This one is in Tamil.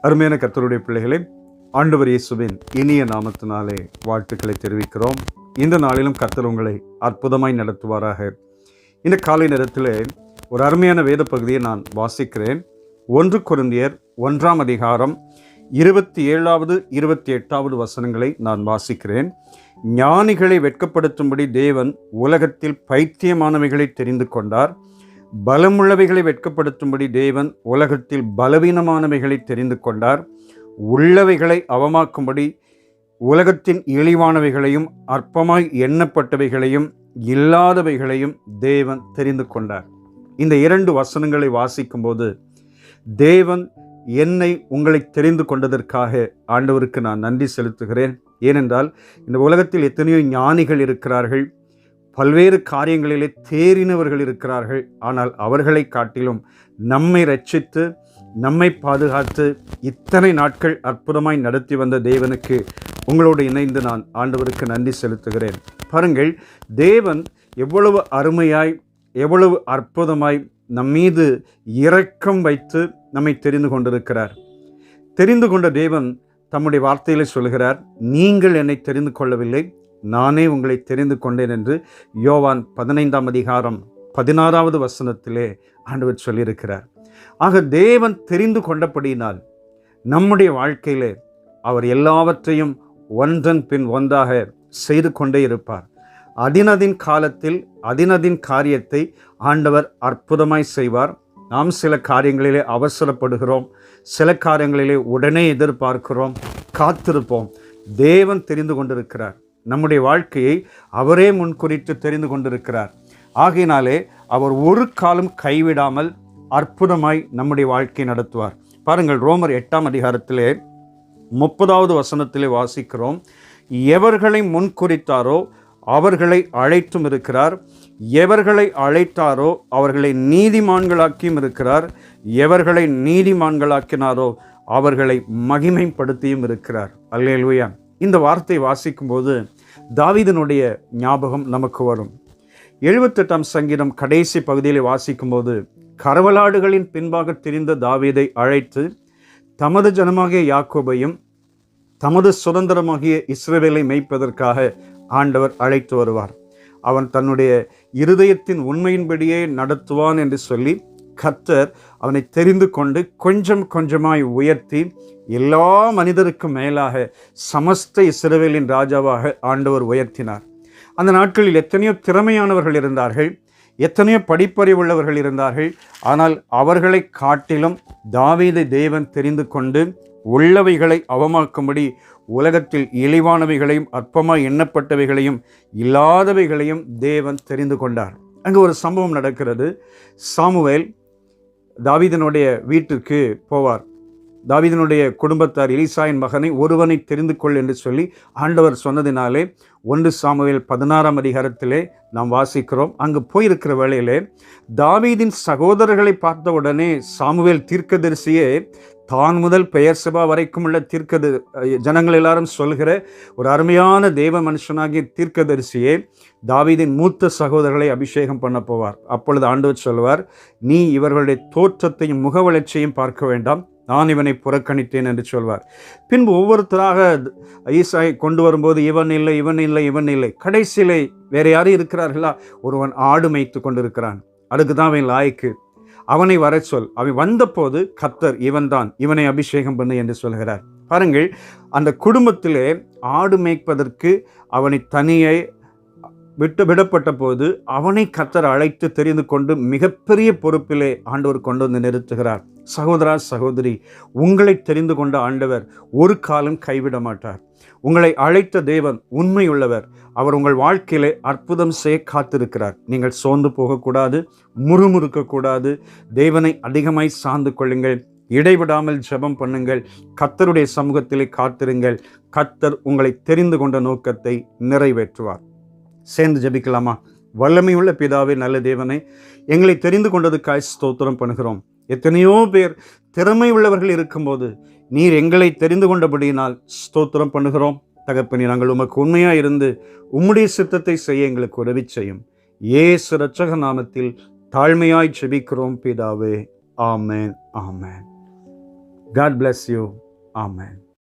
அருமையான கர்த்தருடைய பிள்ளைகளே ஆண்டவர் இயேசுவின் இனிய நாமத்தினாலே வாழ்த்துக்களை தெரிவிக்கிறோம். இந்த நாளிலும் கர்த்தர் உங்களை அற்புதமாய் நடத்துவாராக. இந்த காலை நேரத்தில் ஒரு அருமையான வேத பகுதியை நான் வாசிக்கிறேன். ஒன்று குருந்தியர் ஒன்றாம் அதிகாரம் இருபத்தி ஏழாவது இருபத்தி எட்டாவது வசனங்களை நான் வாசிக்கிறேன். ஞானிகளை வெட்கப்படுத்தும்படி தேவன் உலகத்தில் பைத்தியமானவைகளை தெரிந்து கொண்டார். பலமுள்ளவைகளை வெட்கப்படுத்தும்படி தேவன் உலகத்தில் பலவீனமானவைகளை தெரிந்து கொண்டார். உள்ளவைகளை அவமாக்கும்படி உலகத்தின் இழிவானவைகளையும் அற்பமாய் எண்ணப்பட்டவைகளையும் இல்லாதவைகளையும் தேவன் தெரிந்து கொண்டார். இந்த இரண்டு வசனங்களை வாசிக்கும்போது தேவன் என்னை உங்களை தெரிந்து கொண்டதற்காக ஆண்டவருக்கு நான் நன்றி செலுத்துகிறேன். ஏனென்றால் இந்த உலகத்தில் எத்தனையோ ஞானிகள் இருக்கிறார்கள். பல்வேறு காரியங்களிலே தேறினவர்கள் இருக்கிறார்கள். ஆனால் அவர்களை காட்டிலும் நம்மை ரட்சித்து நம்மை பாதுகாத்து இத்தனை நாட்கள் அற்புதமாய் நடத்தி வந்த தேவனுக்கு உங்களோடு இணைந்து நான் ஆண்டவருக்கு நன்றி செலுத்துகிறேன். பாருங்கள் தேவன் எவ்வளவு அருமையாய் எவ்வளவு அற்புதமாய் நம்மீது இரக்கம் வைத்து நம்மை தெரிந்து கொண்டிருக்கிறார். தெரிந்து கொண்ட தேவன் தம்முடைய வார்த்தையிலே சொல்கிறார் நீங்கள் என்னை தெரிந்து கொள்ளவில்லை நானே உங்களை தெரிந்து கொண்டேன் என்று யோவான் பதினைந்தாம் அதிகாரம் பதினாறாவது வசனத்திலே ஆண்டவர் சொல்லியிருக்கிறார். ஆக தேவன் தெரிந்து கொண்டபடியினால் நம்முடைய வாழ்க்கையிலே அவர் எல்லாவற்றையும் ஒன்றன் பின் ஒன்றாக செய்து கொண்டே இருப்பார். அதினதின் காலத்தில் அதினதின் காரியத்தை ஆண்டவர் அற்புதமாய் செய்வார். நாம் சில காரியங்களிலே அவசரப்படுகிறோம். சில காரியங்களிலே உடனே எதிர்பார்க்கிறோம். காத்திருப்போம். தேவன் தெரிந்து கொண்டிருக்கிறார். நம்முடைய வாழ்க்கையை அவரே முன்குறித்து தெரிந்து கொண்டிருக்கிறார். ஆகையினாலே அவர் ஒரு காலம் கைவிடாமல் அற்புதமாய் நம்முடைய வாழ்க்கை நடத்துவார். பாருங்கள் ரோமர் எட்டாம் அதிகாரத்திலே முப்பதாவது வசனத்திலே வாசிக்கிறோம். எவர்களை முன்குறித்தாரோ அவர்களை அழைத்தும் இருக்கிறார். எவர்களை அழைத்தாரோ அவர்களை நீதிமான்களாக்கியும் இருக்கிறார். எவர்களை நீதிமான்களாக்கினாரோ அவர்களை மகிமைப்படுத்தியும் இருக்கிறார். அல்லேலுயா. இந்த வார்த்தை வாசிக்கும்போது தாவீதனுடைய ஞாபகம் நமக்கு வரும். எழுபத்தெட்டாம் சங்கீதம் கடைசி பகுதியில் வாசிக்கும்போது கரவலாடுகளின் பின்பாக திரிந்த தாவீதை அழைத்து தமது ஜனமாகிய யாக்கோபையும் தமது சுதந்திரமாகிய இஸ்ரேலை மெய்ப்பதற்காக ஆண்டவர் அழைத்து வருவார். அவன் தன்னுடைய இருதயத்தின் உண்மையின்படியே நடத்துவான் என்று சொல்லி கத்தர் அவனை தெரிந்து கொண்டு கொஞ்சம் கொஞ்சமாய் உயர்த்தி எல்லா மனிதருக்கும் மேலாக சமஸ்த இஸ்ரவேலின் ராஜாவாக ஆண்டவர் உயர்த்தினார். அந்த நாட்களில் எத்தனையோ திறமையானவர்கள் இருந்தார்கள் எத்தனையோ படிப்பறிவுள்ளவர்கள் இருந்தார்கள். ஆனால் அவர்களை காட்டிலும் தாவீதை தேவன் தெரிந்து கொண்டு உள்ளவைகளை அவமாக்கும்படி உலகத்தில் இழிவானவைகளையும் அற்பமாக எண்ணப்பட்டவைகளையும் இல்லாதவைகளையும் தேவன் தெரிந்து கொண்டார். அங்கே ஒரு சம்பவம் நடக்கிறது. சாமுவேல் தாவீதனுடைய வீட்டிற்கு போவார். தாவீதனுடைய குடும்பத்தார் எலிசாயின் மகனை ஒருவனை தெரிந்து கொள் என்று சொல்லி ஆண்டவர் சொன்னதினாலே ஒன்று சாமுவேல் பதினாறாம் அதிகாரத்திலே நாம் வாசிக்கிறோம். அங்கு போயிருக்கிற வேளையிலே தாவீதின் சகோதரர்களை பார்த்த உடனே சாமுவேல் தீர்க்கதரிசியே தான் முதல் பெயர் சபா வரைக்கும் உள்ள தீர்க்கது ஜனங்கள் எல்லாரும் சொல்கிற ஒரு அருமையான தேவ மனுஷனாகிய தீர்க்கதரிசியே தாவீதின் மூத்த சகோதரர்களை அபிஷேகம் பண்ண போவார். அப்பொழுது ஆண்டவர் சொல்வார் நீ இவர்களுடைய தோற்றத்தையும் முக வளர்ச்சியையும் பார்க்க வேண்டாம். நான் இவனை புறக்கணித்தேன் என்று சொல்வார். பின்பு ஒவ்வொருத்தராக ஈசாயை கொண்டு வரும்போது இவன் இல்லை இவன் இல்லை இவன் இல்லை. கடைசியிலே வேறு யாரும் இருக்கிறார்களா? ஒருவன் ஆடு மேய்த்து கொண்டிருக்கிறான். அதுக்கு தான் அவன் லாய்க்கு. அவனை வர சொல். அவன் வந்தபோது கத்தர் இவன்தான் இவனை அபிஷேகம் பண்ணு என்று சொல்கிறார். பாருங்கள் அந்த குடும்பத்திலே ஆடு மேய்ப்பதற்கு அவனை தனியை விட்டு விடப்பட்ட போது அவனை கத்தர் அழைத்து தெரிந்து கொண்டு மிகப்பெரிய பொறுப்பிலே ஆண்டவர் கொண்டு வந்து நிறுத்துகிறார். சகோதரா சகோதரி உங்களை தெரிந்து கொண்ட ஆண்டவர் ஒரு காலம் கைவிட மாட்டார். உங்களை அழைத்த தேவன் உண்மையுள்ளவர். அவர் உங்கள் வாழ்க்கையிலே அற்புதம் செய்ய காத்திருக்கிறார். நீங்கள் சோர்ந்து போகக்கூடாது முறுமுறுக்கக்கூடாது. தேவனை அதிகமாய் சார்ந்து கொள்ளுங்கள். இடைவிடாமல் ஜெபம் பண்ணுங்கள். கத்தருடைய சமூகத்திலே காத்திருங்கள். கத்தர் உங்களை தெரிந்து கொண்ட நோக்கத்தை நிறைவேற்றுவார். சேர்ந்து ஜெபிக்கலாமா? வல்லமையுள்ள பிதாவே நல்ல தேவனை எங்களை தெரிந்து கொண்டதுக்காய் ஸ்தோத்திரம் பண்ணுகிறோம். எத்தனையோ பேர் திறமை உள்ளவர்கள் இருக்கும்போது நீர் எங்களை தெரிந்து கொண்டபடியினால் ஸ்தோத்திரம் பண்ணுகிறோம். தகப்பனி நாங்கள் உமக்கு உண்மையாக இருந்து உம்முடைய சித்தத்தை செய்ய எங்களுக்கு உதவி செய்யும். ஏசு ரச்சக நாமத்தில் தாழ்மையாய் ஜெபிக்கிறோம் பிதாவே. ஆமேன் ஆமேன். God bless you amen